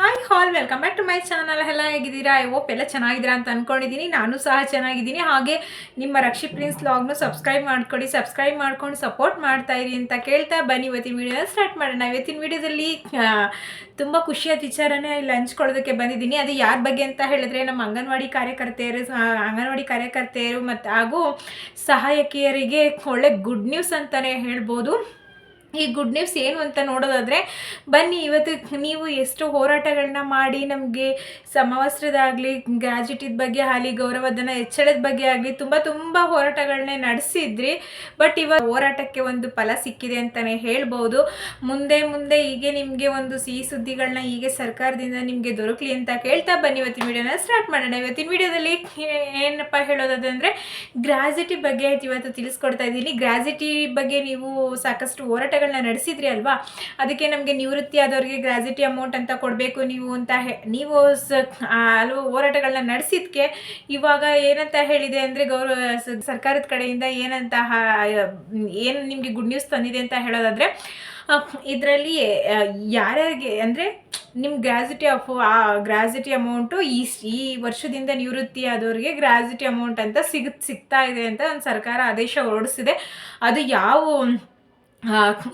Hi all welcome back to my channel ಎಲ್ಲ ಹೇಗಿದ್ದೀರಾ? I ಓಪ್ ಎಲ್ಲ ಚೆನ್ನಾಗಿದ್ದೀರಾ ಅಂತ ಅಂದ್ಕೊಂಡಿದ್ದೀನಿ ನಾನು ಸಹ ಚೆನ್ನಾಗಿದ್ದೀನಿ. ಹಾಗೆ ನಿಮ್ಮ ರಕ್ಷಿ ಪ್ರಿನ್ಸ್ ಲಾಗ್ನು ಸಬ್ಸ್ಕ್ರೈಬ್ ಮಾಡ್ಕೊಳ್ಳಿ. ಸಬ್ಸ್ಕ್ರೈಬ್ ಮಾಡ್ಕೊಂಡು ಸಪೋರ್ಟ್ ಮಾಡ್ತಾ ಇರಿ ಅಂತ ಕೇಳ್ತಾ ಬನ್ನಿ. ಇವತ್ತಿನ ವೀಡಿಯೋನ ಸ್ಟಾರ್ಟ್ ಮಾಡೋಣ. ಇವತ್ತಿನ ವಿಡಿಯೋದಲ್ಲಿ ತುಂಬ ಖುಷಿಯಾದ ವಿಚಾರನೇ ಇಲ್ಲಿ ಹಂಚ್ಕೊಳ್ಳೋದಕ್ಕೆ ಬಂದಿದ್ದೀನಿ. ಅದು ಯಾರ ಬಗ್ಗೆ ಅಂತ ಹೇಳಿದ್ರೆ ನಮ್ಮ ಅಂಗನವಾಡಿ ಕಾರ್ಯಕರ್ತೆಯರು ಅಂಗನವಾಡಿ ಕಾರ್ಯಕರ್ತೆಯರು ಮತ್ತು ಹಾಗೂ ಸಹಾಯಕಿಯರಿಗೆ ಒಳ್ಳೆ ಗುಡ್ ನ್ಯೂಸ್ ಅಂತಲೇ ಹೇಳ್ಬೋದು. ಈ ಗುಡ್ ನ್ಯೂಸ್ ಏನು ಅಂತ ನೋಡೋದಾದರೆ, ಬನ್ನಿ ಇವತ್ತು ನೀವು ಎಷ್ಟು ಹೋರಾಟಗಳನ್ನ ಮಾಡಿ ನಮಗೆ ಸಮವಸ್ತ್ರದಾಗಲಿ ಗ್ರಾಜ್ಯುಟಿದ ಬಗ್ಗೆ ಆಗಲಿ ಗೌರವಧನ ಹೆಚ್ಚಳದ ಬಗ್ಗೆ ಆಗಲಿ, ತುಂಬ ತುಂಬ ಹೋರಾಟಗಳನ್ನೇ ನಡೆಸಿದ್ರಿ. ಬಟ್ ಇವಾಗ ಹೋರಾಟಕ್ಕೆ ಒಂದು ಫಲ ಸಿಕ್ಕಿದೆ ಅಂತಲೇ ಹೇಳ್ಬೋದು. ಮುಂದೆ ಮುಂದೆ ಹೀಗೆ ನಿಮಗೆ ಒಂದು ಸಿಹಿ ಸುದ್ದಿಗಳನ್ನ ಹೀಗೆ ಸರ್ಕಾರದಿಂದ ನಿಮಗೆ ದೊರಕಲಿ ಅಂತ ಕೇಳ್ತಾ ಬನ್ನಿ. ಇವತ್ತಿನ ವಿಡಿಯೋನ ಸ್ಟಾರ್ಟ್ ಮಾಡೋಣ. ಇವತ್ತಿನ ವಿಡಿಯೋದಲ್ಲಿ ಏನಪ್ಪ ಹೇಳೋದಂದರೆ ಗ್ರಾಜ್ಯುಟಿ ಬಗ್ಗೆ ಇವತ್ತು ತಿಳಿಸ್ಕೊಡ್ತಾ ಇದ್ದೀನಿ. ಗ್ರಾಜ್ಯುಟಿ ಬಗ್ಗೆ ನೀವು ಸಾಕಷ್ಟು ಹೋರಾಟಗಳನ್ನ ನಡೆಸಿದ್ರಿ ಅಲ್ವಾ? ಅದಕ್ಕೆ ನಮಗೆ ನಿವೃತ್ತಿ ಆದವ್ರಿಗೆ ಗ್ರಾಜ್ಯುಟಿ ಅಮೌಂಟ್ ಅಂತ ಕೊಡಬೇಕು ನೀವು ಅಂತ ಹೇ, ನೀವು ಹಲವು ಹೋರಾಟಗಳನ್ನ ನಡೆಸಿದ್ಕೆ ಇವಾಗ ಏನಂತ ಹೇಳಿದೆ ಅಂದರೆ ಗೌರವ ಸರ್ಕಾರದ ಕಡೆಯಿಂದ ಏನಂತ ಏನು ನಿಮಗೆ ಗುಡ್ ನ್ಯೂಸ್ ತಂದಿದೆ ಅಂತ ಹೇಳೋದಾದರೆ ಇದರಲ್ಲಿ ಯಾರ್ಯಾರಿಗೆ ಅಂದರೆ ನಿಮ್ಮ ಗ್ರಾಜ್ಯುಟಿ ಆಫ್ ಆ ಗ್ರಾಜ್ಯುಟಿ ಅಮೌಂಟು ಈ ಈ ವರ್ಷದಿಂದ ನಿವೃತ್ತಿ ಆದವ್ರಿಗೆ ಗ್ರಾಜ್ಯುಟಿ ಅಮೌಂಟ್ ಅಂತ ಸಿಗ್, ಸಿಗ್ತಾ ಇದೆ ಅಂತ ಸರ್ಕಾರ ಆದೇಶ ಹೊರಡಿಸಿದೆ. ಅದು ಯಾವ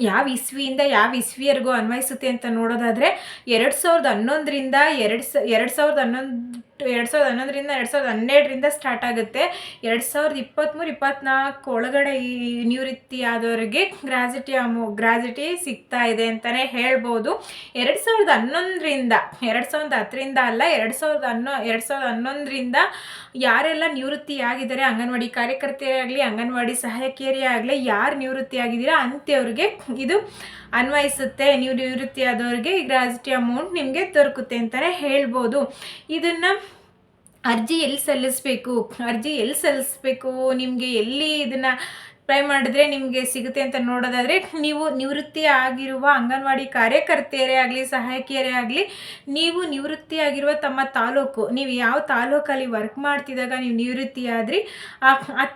ಯಾವ ಇಸ್ವಿಯಿಂದ ಯಾವ ಇಸ್ವಿಯರ್ಗೂ ಅನ್ವಯಿಸುತ್ತೆ ಅಂತ ನೋಡೋದಾದರೆ ಎರಡು ಸಾವಿರದ ಹನ್ನೊಂದರಿಂದ ಎರಡು ಸ ಎರಡು ಸಾವಿರದ ಹನ್ನೊಂದು ಎರಡು ಸಾವಿರದ ಹನ್ನೊಂದರಿಂದ ಎರಡು ಸಾವಿರದ ಹನ್ನೆರಡರಿಂದ ಸ್ಟಾರ್ಟ್ ಆಗುತ್ತೆ. ಎರಡು ಸಾವಿರದ ಇಪ್ಪತ್ತ್ಮೂರು ಇಪ್ಪತ್ತ್ನಾಲ್ಕು ಒಳಗಡೆ ಈ ನಿವೃತ್ತಿ ಆದವರಿಗೆ ಗ್ರಾಜಿಟಿ ಅಮೌ ಗ್ರಾಜಿಟಿ ಸಿಗ್ತಾ ಇದೆ ಅಂತಲೇ ಹೇಳ್ಬೋದು. ಎರಡು ಸಾವಿರದ ಹನ್ನೊಂದರಿಂದ, ಎರಡು ಸಾವಿರದ ಹತ್ತರಿಂದ ಅಲ್ಲ, ಎರಡು ಸಾವಿರದ ಹನ್ನೊ, ಎರಡು ಸಾವಿರದ ಹನ್ನೊಂದರಿಂದ ಯಾರೆಲ್ಲ ನಿವೃತ್ತಿ ಆಗಿದ್ದಾರೆ, ಅಂಗನವಾಡಿ ಕಾರ್ಯಕರ್ತೆಯಾಗಲಿ, ಅಂಗನವಾಡಿ ಸಹಾಯಕಿಯರೇ ಆಗಲಿ ಯಾರು ನಿವೃತ್ತಿ ಆಗಿದ್ದೀರಾ ಅಂಥವ್ರಿಗೆ ಇದು ಅನ್ವಯಿಸುತ್ತೆ. ನೀವು ನಿವೃತ್ತಿ ಆದವ್ರಿಗೆ ಈ ಗ್ರಾಜಿಟಿ ಅಮೌಂಟ್ ನಿಮಗೆ ದೊರಕುತ್ತೆ ಅಂತಲೇ ಹೇಳ್ಬೋದು. ಇದನ್ನು ಅರ್ಜಿ ಎಲ್ಲಿ ಸಲ್ಲಿಸಬೇಕು? ಅರ್ಜಿ ಎಲ್ಲಿ ಸಲ್ಲಿಸಬೇಕು? ನಿಮಗೆ ಎಲ್ಲಿ ಇದನ್ನು ಟ್ರೈ ಮಾಡಿದ್ರೆ ನಿಮಗೆ ಸಿಗುತ್ತೆ ಅಂತ ನೋಡೋದಾದರೆ, ನೀವು ನಿವೃತ್ತಿ ಆಗಿರುವ ಅಂಗನವಾಡಿ ಕಾರ್ಯಕರ್ತೆಯರೇ ಆಗಲಿ, ಸಹಾಯಕಿಯರೇ ಆಗಲಿ, ನೀವು ನಿವೃತ್ತಿ ಆಗಿರುವ ತಮ್ಮ ತಾಲೂಕು, ನೀವು ಯಾವ ತಾಲೂಕಲ್ಲಿ ವರ್ಕ್ ಮಾಡ್ತಿದ್ದಾಗ ನೀವು ನಿವೃತ್ತಿ ಆದ್ರಿ ಆ ಆ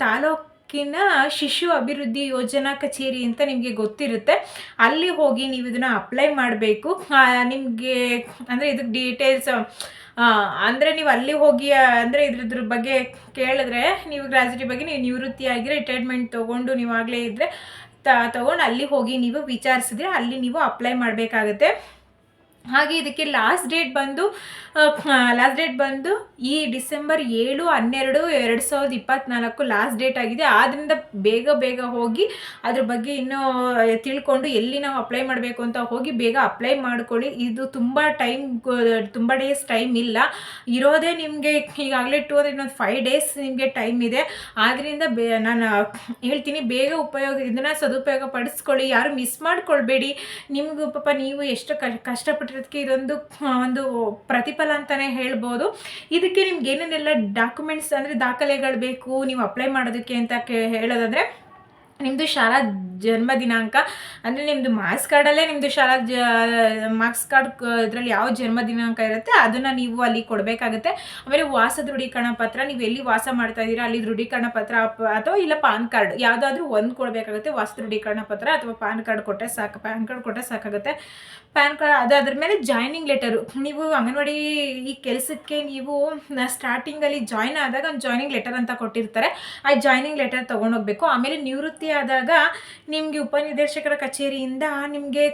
ತಾಲೂಕಿನ ಶಿಶು ಅಭಿವೃದ್ಧಿ ಯೋಜನಾ ಕಚೇರಿ ಅಂತ ನಿಮಗೆ ಗೊತ್ತಿರುತ್ತೆ. ಅಲ್ಲಿ ಹೋಗಿ ನೀವು ಇದನ್ನು ಅಪ್ಲೈ ಮಾಡಬೇಕು. ನಿಮಗೆ ಅಂದರೆ ಇದಕ್ಕೆ ಡೀಟೇಲ್ಸ್ ಅಂದರೆ ನೀವು ಅಲ್ಲಿ ಹೋಗಿ, ಅಂದರೆ ಇದ್ರದ್ರ ಬಗ್ಗೆ ಕೇಳಿದ್ರೆ ನೀವು ಗ್ರಾಜುಟಿ ಬಗ್ಗೆ ನೀವು ನಿವೃತ್ತಿಯಾಗಿ ರಿಟೈರ್ಮೆಂಟ್ ತೊಗೊಂಡು ನೀವು ಆಗಲೇ ಇದ್ದರೆ ತಗೊಂಡು ಅಲ್ಲಿ ಹೋಗಿ ನೀವು ವಿಚಾರಿಸಿದ್ರೆ ಅಲ್ಲಿ ನೀವು ಅಪ್ಲೈ ಮಾಡಬೇಕಾಗುತ್ತೆ. ಹಾಗೆ ಇದಕ್ಕೆ ಲಾಸ್ಟ್ ಡೇಟ್ ಬಂದು ಲಾಸ್ಟ್ ಡೇಟ್ ಬಂದು ಈ ಡಿಸೆಂಬರ್ ಏಳು, ಹನ್ನೆರಡು, ಎರಡು ಸಾವಿರದ ಇಪ್ಪತ್ತ್ನಾಲ್ಕು ಲಾಸ್ಟ್ ಡೇಟ್ ಆಗಿದೆ. ಆದ್ದರಿಂದ ಬೇಗ ಬೇಗ ಹೋಗಿ ಅದ್ರ ಬಗ್ಗೆ ಇನ್ನೂ ತಿಳ್ಕೊಂಡು ಎಲ್ಲಿ ನಾವು ಅಪ್ಲೈ ಮಾಡಬೇಕು ಅಂತ ಹೋಗಿ ಬೇಗ ಅಪ್ಲೈ ಮಾಡ್ಕೊಳ್ಳಿ. ಇದು ತುಂಬ ಟೈಮ್ ತುಂಬ ಡೇಸ್ ಟೈಮ್ ಇಲ್ಲ. ಇರೋದೇ ನಿಮಗೆ ಈಗಾಗಲೇ ಟೂ ಅಂದರೆ ಇನ್ನೊಂದು ಫೈವ್ ಡೇಸ್ ನಿಮಗೆ ಟೈಮ್ ಇದೆ. ಆದ್ದರಿಂದ ಬೇ, ನಾನು ಹೇಳ್ತೀನಿ ಬೇಗ ಉಪಯೋಗ ಇದನ್ನು ಸದುಪಯೋಗ ಪಡಿಸ್ಕೊಳ್ಳಿ. ಯಾರು ಮಿಸ್ ಮಾಡ್ಕೊಳ್ಬೇಡಿ. ನಿಮಗೂ ಪಾಪ ನೀವು ಎಷ್ಟು ಕ- ಕಷ್ಟಪಟ್ಟಿರೋದಕ್ಕೆ ಇದೊಂದು ಒಂದು ಪ್ರತಿಫಲ ಅಂತಲೇ ಹೇಳ್ಬೋದು. ಇದಕ್ಕೆ ನಿಮ್ಗೆ ಏನೇನೆಲ್ಲ ಡಾಕ್ಯುಮೆಂಟ್ಸ್ ಅಂದರೆ ದಾಖಲೆಗಳು ಬೇಕು, ನೀವು ಅಪ್ಲೈ ಮಾಡೋದಕ್ಕೆ ಅಂತ ಕೇ, ಹೇಳೋದಾದರೆ ನಿಮ್ಮದು ಶಾಲಾ ಜನ್ಮ ದಿನಾಂಕ. ಅಂದರೆ ನಿಮ್ಮದು ಮಾರ್ಕ್ಸ್ ಕಾರ್ಡಲ್ಲೇ ನಿಮ್ಮದು ಶಾಲಾ ಜ ಮಾರ್ಕ್ಸ್ ಕಾರ್ಡ್ ಇದರಲ್ಲಿ ಯಾವ ಜನ್ಮ ದಿನಾಂಕ ಇರುತ್ತೆ ಅದನ್ನು ನೀವು ಅಲ್ಲಿ ಕೊಡಬೇಕಾಗುತ್ತೆ. ಆಮೇಲೆ ವಾಸ ದೃಢೀಕರಣ ಪತ್ರ, ನೀವು ಎಲ್ಲಿ ವಾಸ ಮಾಡ್ತಾ ಇದ್ದೀರಾ, ಅಲ್ಲಿ ದೃಢೀಕರಣ ಪತ್ರ ಅಥವಾ ಇಲ್ಲ ಪಾನ್ ಕಾರ್ಡ್, ಯಾವುದಾದ್ರೂ ಒಂದು ಕೊಡಬೇಕಾಗುತ್ತೆ ವಾಸ ದೃಢೀಕರಣ ಪತ್ರ ಅಥವಾ ಪಾನ್ ಕಾರ್ಡ್ ಕೊಟ್ಟರೆ ಸಾಕು ಪ್ಯಾನ್ ಕಾರ್ಡ್ ಕೊಟ್ಟರೆ ಸಾಕಾಗುತ್ತೆ. ಪ್ಯಾನ್ ಕಾರ್ಡ್ ಅದು ಮೇಲೆ ಜಾಯ್ನಿಂಗ್ ಲೆಟರು ನೀವು ಅಂಗನವಾಡಿ ಈ ಕೆಲಸಕ್ಕೆ ನೀವು ಸ್ಟಾರ್ಟಿಂಗಲ್ಲಿ ಜಾಯ್ನ್ ಆದಾಗ ಒಂದು ಜಾಯ್ನಿಂಗ್ ಲೆಟರ್ ಅಂತ ಕೊಟ್ಟಿರ್ತಾರೆ. ಆ ಜಾಯ್ನಿಂಗ್ ಲೆಟರ್ ತೊಗೊಂಡೋಗ್ಬೇಕು ಆಮೇಲೆ ನಿವೃತ್ತಿ ಆದಾಗ ನಿಮಗೆ ಉಪನಿರ್ದೇಶಕರ ಕಚೇರಿಯಿಂದ ನಿಮಗೆ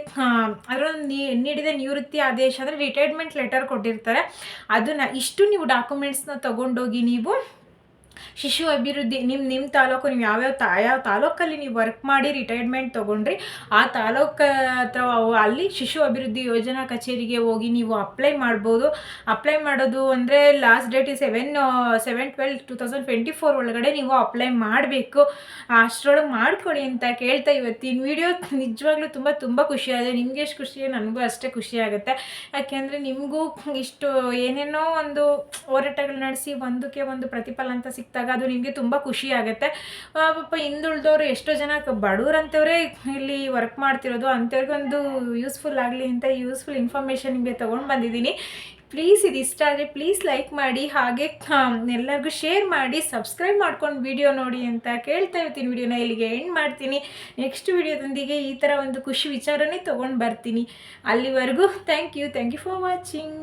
ಅದರೊಂದು ನೀಡಿದ ನಿವೃತ್ತಿ ಆದೇಶ ಅಂದರೆ ರಿಟೈರ್ಮೆಂಟ್ ಲೆಟರ್ ಕೊಟ್ಟಿರ್ತಾರೆ. ಅದನ್ನು ಇಷ್ಟು ನೀವು ಡಾಕ್ಯುಮೆಂಟ್ಸ್ನ ತೊಗೊಂಡೋಗಿ ನೀವು ಶಿಶು ಅಭಿವೃದ್ಧಿ ನಿಮ್ಮ ನಿಮ್ಮ ತಾಲೂಕು, ನೀವು ಯಾವ್ಯಾವ ತಾ, ಯಾವ ತಾಲೂಕಲ್ಲಿ ನೀವು ವರ್ಕ್ ಮಾಡಿ ರಿಟೈರ್ಮೆಂಟ್ ತೊಗೊಂಡ್ರಿ, ಆ ತಾಲೂಕು ಹತ್ರ ಅಲ್ಲಿ ಶಿಶು ಅಭಿವೃದ್ಧಿ ಯೋಜನಾ ಕಚೇರಿಗೆ ಹೋಗಿ ನೀವು ಅಪ್ಲೈ ಮಾಡ್ಬೋದು. ಅಪ್ಲೈ ಮಾಡೋದು ಅಂದರೆ last date seven seven twelve two thousand twenty four ಒಳಗಡೆ ನೀವು ಅಪ್ಲೈ ಮಾಡಬೇಕು. ಅಷ್ಟರೊಳಗೆ ಮಾಡ್ಕೊಳ್ಳಿ ಅಂತ ಕೇಳ್ತಾ ಇವತ್ತಿನ ವಿಡಿಯೋ ನಿಜವಾಗ್ಲೂ ತುಂಬ ತುಂಬ ಖುಷಿಯಾಗಿದೆ ನಿಮಗೆ ಎಷ್ಟು ಖುಷಿ? ನನಗೂ ಅಷ್ಟೇ ಖುಷಿಯಾಗುತ್ತೆ ಯಾಕೆಂದರೆ ನಿಮಗೂ ಇಷ್ಟು ಏನೇನೋ ಒಂದು ಹೋರಾಟಗಳು ನಡೆಸಿ ಒಂದಕ್ಕೆ ಒಂದು ಪ್ರತಿಫಲ ಅಂತ ಸಿಕ್ಕಿದಾಗ ಅದು ನಿಮಗೆ ತುಂಬ ಖುಷಿ ಆಗುತ್ತೆ. ಪಾಪ ಹಿಂದುಳಿದವರು ಎಷ್ಟೋ ಜನ ಬಡವ್ರಂಥವ್ರೇ ಇಲ್ಲಿ ವರ್ಕ್ ಮಾಡ್ತಿರೋದು ಅಂಥವ್ರಿಗೊಂದು ಯೂಸ್ಫುಲ್ ಆಗಲಿ ಅಂತ ಯೂಸ್ಫುಲ್ ಇನ್ಫಾರ್ಮೇಷನ್ ನಿಮಗೆ ತೊಗೊಂಡು ಬಂದಿದ್ದೀನಿ. ಪ್ಲೀಸ್ ಇದು ಇಷ್ಟ ಆದರೆ ಪ್ಲೀಸ್ ಲೈಕ್ ಮಾಡಿ, ಹಾಗೆ ಎಲ್ಲರಿಗೂ ಶೇರ್ ಮಾಡಿ ಸಬ್ಸ್ಕ್ರೈಬ್ ಮಾಡ್ಕೊಂಡು ವಿಡಿಯೋ ನೋಡಿ ಅಂತ ಕೇಳ್ತಾ ಇರ್ತೀನಿ. ವಿಡಿಯೋನ ಇಲ್ಲಿಗೆ ಎಂಡ್ ಮಾಡ್ತೀನಿ. ನೆಕ್ಸ್ಟ್ ವಿಡಿಯೋದೊಂದಿಗೆ ಈ ಥರ ಒಂದು ಖುಷಿ ವಿಚಾರನೇ ತೊಗೊಂಡು ಬರ್ತೀನಿ. ಅಲ್ಲಿವರೆಗೂ thank you thank you for watching